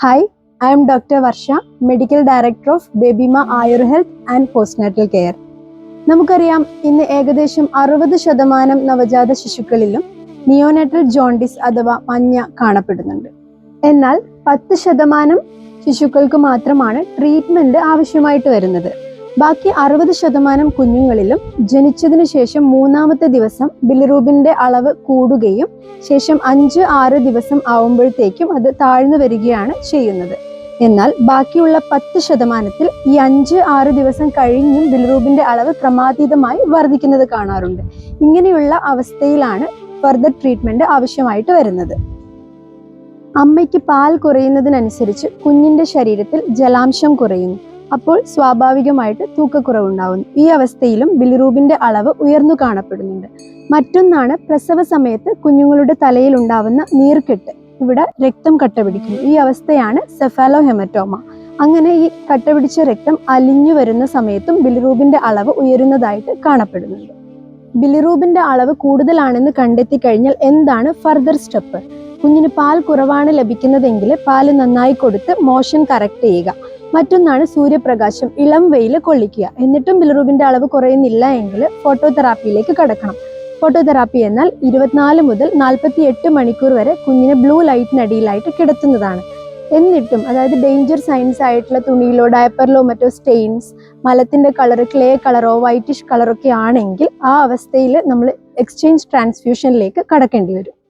Hi I'm doctor Varsha medical director of Babyma Ayur health and postnatal care നമുക്കറിയാം ഇന്ന് ഏകദേശം അറുപത് ശതമാനം നവജാത ശിശുക്കളിലും നിയോനാറ്റൽ ജോണ്ടിസ് അഥവാ മഞ്ഞ കാണപ്പെടുന്നുണ്ട്. എന്നാൽ പത്ത് ശതമാനം ശിശുക്കൾക്ക് മാത്രമാണ് ട്രീറ്റ്മെന്റ് ആവശ്യമായിട്ട് വരുന്നത്. ബാക്കി അറുപത് ശതമാനം കുഞ്ഞുങ്ങളിലും ജനിച്ചതിന് ശേഷം മൂന്നാമത്തെ ദിവസം ബിലിറൂബിന്റെ അളവ് കൂടുകയും ശേഷം അഞ്ച് ആറ് ദിവസം ആവുമ്പോഴത്തേക്കും അത് താഴ്ന്നു വരികയാണ് ചെയ്യുന്നത്. എന്നാൽ ബാക്കിയുള്ള പത്ത് ശതമാനത്തിൽ ഈ അഞ്ച് ആറ് ദിവസം കഴിഞ്ഞും ബിലിറൂബിന്റെ അളവ് ക്രമാതീതമായി വർദ്ധിക്കുന്നത് കാണാറുണ്ട്. ഇങ്ങനെയുള്ള അവസ്ഥയിലാണ് ഫർദർ ട്രീറ്റ്മെന്റ് ആവശ്യമായിട്ട് വരുന്നത്. അമ്മയ്ക്ക് പാൽ കുറയുന്നതിനനുസരിച്ച് കുഞ്ഞിന്റെ ശരീരത്തിൽ ജലാംശം കുറയുന്നു. അപ്പോൾ സ്വാഭാവികമായിട്ട് തൂക്കക്കുറവുണ്ടാകുന്നു ഈ അവസ്ഥയിലും ബിലിറൂബിന്റെ അളവ് ഉയർന്നു കാണപ്പെടുന്നുണ്ട്. മറ്റൊന്നാണ് പ്രസവ സമയത്ത് കുഞ്ഞുങ്ങളുടെ തലയിൽ ഉണ്ടാവുന്ന നീർക്കെട്ട്. ഇവിടെ രക്തം കട്ടപിടിക്കുന്നു. ഈ അവസ്ഥയാണ് സെഫാലോ ഹെമറ്റോമ അങ്ങനെ ഈ കട്ടപിടിച്ച രക്തം അലിഞ്ഞു വരുന്ന സമയത്തും ബിലിറൂബിന്റെ അളവ് ഉയരുന്നതായിട്ട് കാണപ്പെടുന്നുണ്ട്. ബിലിറൂബിന്റെ അളവ് കൂടുതലാണെന്ന് കണ്ടെത്തി കഴിഞ്ഞാൽ എന്താണ് ഫർദർ സ്റ്റെപ്പ്? കുഞ്ഞിന് പാൽ കുറവാണ് ലഭിക്കുന്നതെങ്കിൽ പാൽ നന്നായി കൊടുത്ത് മോഷൻ കറക്റ്റ് ചെയ്യുക. മറ്റൊന്നാണ് സൂര്യപ്രകാശം. ഇളം വെയിൽ കൊള്ളിക്കുക. എന്നിട്ടും ബിലറൂബിന്റെ അളവ് കുറയുന്നില്ല എങ്കിൽ ഫോട്ടോതെറാപ്പിയിലേക്ക് കടക്കണം. ഫോട്ടോതെറാപ്പി എന്നാൽ ഇരുപത്തിനാല് മുതൽ നാൽപ്പത്തി എട്ട് മണിക്കൂർ വരെ കുഞ്ഞിനെ ബ്ലൂ ലൈറ്റിനടിയിലായിട്ട് കിടത്തുന്നതാണ്. എന്നിട്ടും അതായത് ഡേഞ്ചർ സൈൻസ് ആയിട്ടുള്ള തുണിയിലോ ഡയപ്പറിലോ മറ്റോ സ്റ്റെയിൻസ് മലത്തിന്റെ കളർ ക്ലേ കളറോ വൈറ്റിഷ് കളറൊക്കെ ആണെങ്കിൽ ആ അവസ്ഥയിൽ നമ്മൾ എക്സ്ചേഞ്ച് ട്രാൻസ്ഫ്യൂഷനിലേക്ക് കടക്കേണ്ടി വരും.